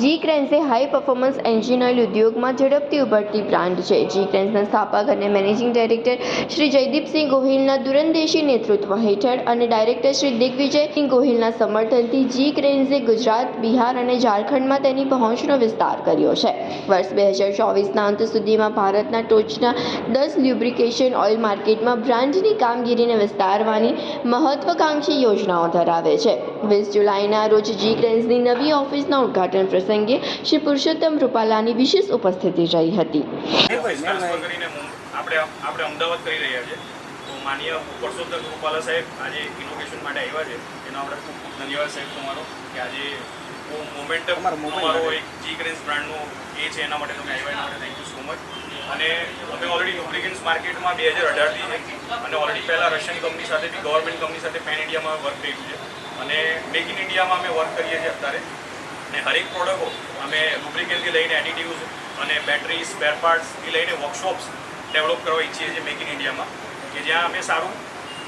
G Cranes high performance engine oil ઉદ્યોગમાં ઝડપથી ઉભરતી બ્રાન્ડ છે. જી ક્રેન્સના સ્થાપક અને મેનેજિંગ ડાયરેક્ટર શ્રી જયદીપસિંહ ગોહિલના દૂરંદેશી નેતૃત્વ હેઠળ અને ડાયરેક્ટર શ્રી દિગ્વિજયસિંહ ગોહિલના સમર્થનથી જી ક્રેન્સે ગુજરાત, બિહાર અને ઝારખંડમાં તેની પહોંચનો વિસ્તાર કર્યો છે. વર્ષ બે હજાર ચોવીસના અંત સુધીમાં ભારતના ટોચના દસ લ્યુબ્રિકેશન ઓઇલ માર્કેટમાં બ્રાન્ડની કામગીરીને વિસ્તારવાની મહત્વકાંક્ષી યોજનાઓ ધરાવે છે. વીસ જુલાઈના રોજ જી ક્રેન્સની નવી ઓફિસના ઉદ્ઘાટન પ્રસંગે શ્રી પુરુષોત્તમ રૂપાલાની વિશેષ ઉપસ્થિતિ રહી હતી. આપણે આપણે અમદાવાદ કરી રહ્યા છે તો માનીય પરસોત્તમ રૂપાલા સાહેબ આજે ઇનોવેશન માટે આવ્યા છે. એનો આપણે ખૂબ ખૂબ ધન્યવાદ સાહેબ તમારો કે આજે બહુ મોમેન્ટમ તમારો એક જી ગ્રેન્સ બ્રાન્ડનો એ છે એના માટે તમે આવ્યા એના માટે થેન્ક યુ સો મચ અને અમે ઓલરેડી લુબ્રિકન્સ માર્કેટમાં બે હજાર અઢારથી છે. અને ઓલરેડી પહેલાં રશિયન કંપની સાથે બી ગવર્મેન્ટ કંપની સાથે પેન ઇન્ડિયામાં વર્ક કર્યું છે. અને મેક ઇન ઇન્ડિયામાં અમે વર્ક કરીએ છીએ અત્યારે. અને હરેક પ્રોડક્ટો અમે લુબ્રિકેન્ટથી લઈને એડિટિવ્સ અને બેટરી સ્પેર પાર્ટ્સથી લઈને વર્કશોપ્સ ડેવલપ કરવા ઈચ્છીએ છીએ મેક ઇન ઇન્ડિયામાં કે જ્યાં અમે સારું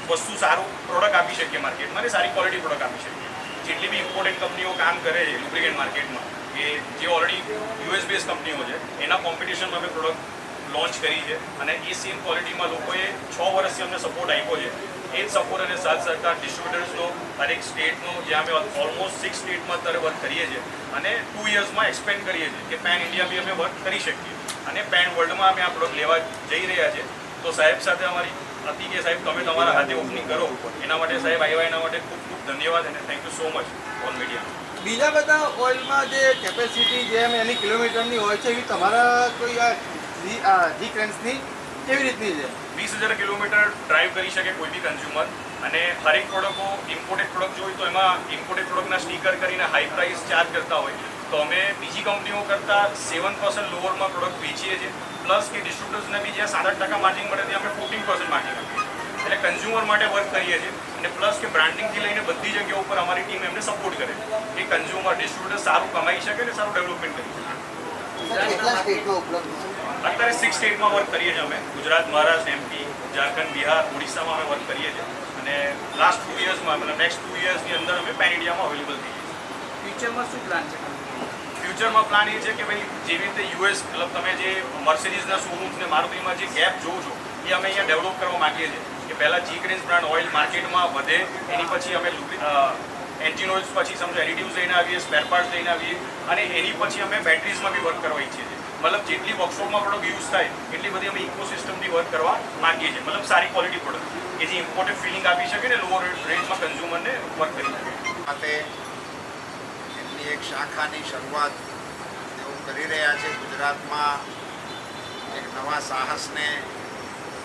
વસ્તુ, સારું પ્રોડક્ટ આપી શકીએ માર્કેટમાં અને સારી ક્વોલિટી પ્રોડક્ટ આપી શકીએ. જેટલી બી ઇમ્પોર્ટન્ટ કંપનીઓ કામ કરે છે લુબ્રિકેન્ટ માર્કેટમાં કે જે ઓલરેડી યુએસ બેઝ કંપનીઓ છે, એના કોમ્પિટિશનમાં અમે પ્રોડક્ટ લોન્ચ કરી છે. અને એ સેમ ક્વોલિટીમાં લોકોએ છ વર્ષથી અમને સપોર્ટ આપ્યો છે. એ જ સપોર્ટ અને સાથ સરકાર ડિસ્ટ્રીબ્યુટર્સનો દરેક સ્ટેટનો જ્યાં અમે ઓલમોસ્ટ સિક્સ સ્ટેટમાં અત્યારે વર્ક કરીએ છીએ. અને ટુ ઇયર્સમાં એક્સપેન્ડ કરીએ છીએ કે પેન ઇન્ડિયા બી અમે વર્ક કરી શકીએ. અને પેન વર્લ્ડમાં અમે આ પ્રોડક્ટ લેવા જઈ રહ્યા છીએ. તો સાહેબ સાથે અમારી હતી કે સાહેબ, તમે તમારા હાથે ઓપનિંગ કરો. એના માટે સાહેબ આવ્યા, એના માટે ખૂબ ખૂબ ધન્યવાદ અને thank you so much all media બીજા બધા ઓઇલમાં જે કેપેસિટી જેમ એની કિલોમીટરની હોય છે એવી તમારા કોઈ જી, આ જી ક્રેન્સની કેવી રીતની છે? વીસ હજાર કિલોમીટર ડ્રાઈવ કરી શકે કોઈ બી કન્ઝ્યુમર અને હરેક પ્રોડક્ટો ઇમ્પોર્ટેડ પ્રોડક્ટ જોઈ તો એમાં ઇમ્પોર્ટેડ પ્રોડક્ટના સ્ટીકર કરીને હાઈ પ્રાઇસ ચાર્જ કરતા હોય તો અમે બીજી કંપનીઓ કરતાં સેવન પર્સન્ટ લોવરમાં પ્રોડક્ટ વેચીએ છીએ. પ્લસ કે ડિસ્ટ્રીબ્યુટર્સને બી જ્યાં સાત આઠ ટકા માર્જિન મળે ત્યાં અમે ફોર્ટીન પર્સન્ટ માર્જિન આપીએ એટલે કન્ઝ્યુમર માટે વર્ક કરીએ છીએ. અને પ્લસ કે બ્રાન્ડિંગથી લઈને બધી જગ્યાઓ ઉપર અમારી ટીમ એમને સપોર્ટ કરે છે. કે કન્ઝ્યુમર ડિસ્ટ્રીબ્યુટર સારું કમાઈ શકે અને સારું ડેવલપમેન્ટ કરી શકે. અત્યારે સિક્સ સ્ટેટમાં વર્ક કરીએ છીએ અમે. ગુજરાત મહારાષ્ટ્ર એમપી ઝારખંડ બિહાર ઓડિશામાં અમે વર્ક કરીએ છીએ. અને લાસ્ટ ટુ ઇયર્સમાં મતલબ નેક્સ્ટ ટુ ઇયર્સની અંદર અમે પેન ઇન્ડિયામાં અવેલેબલ થઈએ ફ્યુચરમાં શું પ્લાન છે ફ્યુચરમાં પ્લાન એ છે કે ભાઈ જેવી રીતે યુએસ મતલબ તમે જે મર્સિડીઝના શોરૂમ્સ ને મારુતિમાં જે ગેપ જોવો છો એ અમે અહીંયા ડેવલપ કરવા માંગીએ છીએ. કે પહેલાં જી ગ્રેન્સ બ્રાન્ડ ઓઇલ માર્કેટમાં વધે એની પછી અમે એન્જિન ઓઇલ્સ પછી સમજો એડિટિવ્સ લઈને આવીએ સ્પેર પાર્ટ્સ લઈને આવીએ અને એની પછી અમે બેટરીઝમાં બી વર્ક કરવા ઈચ્છીએ છીએ. મતલબ જેટલી વર્કશોપમાં પ્રોડક્ટ યુઝ થાય, એટલી બધી અમે ઇકોસિસ્ટમથી વર્ક કરવા માંગીએ છીએ. મતલબ સારી ક્વોલિટી પ્રોડક્ટ કે જે ઇમ્પોર્ટેડ ફિલિંગ આપી શકે ને લોઅર રેન્જમાં કન્ઝ્યુમરને વર્ક કરી શકે. સાથે એમની એક શાખાની શરૂઆત તેઓ કરી રહ્યા છે. ગુજરાતમાં એક નવા સાહસને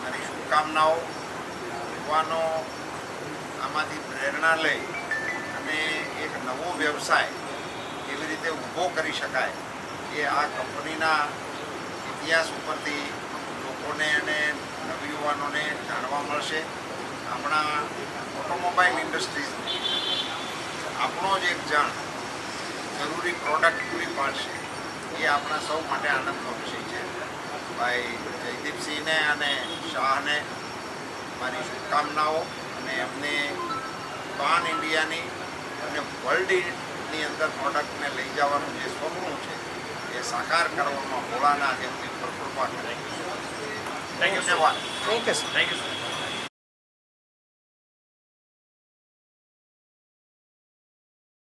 મારી શુભકામનાઓ યુવાનો આમાંથી પ્રેરણા લઈ અને એક નવો વ્યવસાય કેવી રીતે ઊભો કરી શકાય એ આ કંપનીના ઇતિહાસ ઉપરથી લોકોને અને નવયુવાનોને જાણવા મળશે. આપણા ઓટોમોબાઈલ ઇન્ડસ્ટ્રીઝ આપણો જ એક જણ જરૂરી પ્રોડક્ટ પૂરી પાડશે. એ આપણા સૌ માટે આનંદનો વિષય છે. ભાઈ જયદીપસિંહને અને શાહને મારી શુભકામનાઓ અને એમને પાન ઇન્ડિયાની અને વર્લ્ડની અંદર પ્રોડક્ટને લઈ જવાનું જે સ્વપ્ન છે એ સાકાર કરવામાં ભોળાનાથ એમની પર કૃપા કરે. Thank you sir thank you sir thank you so much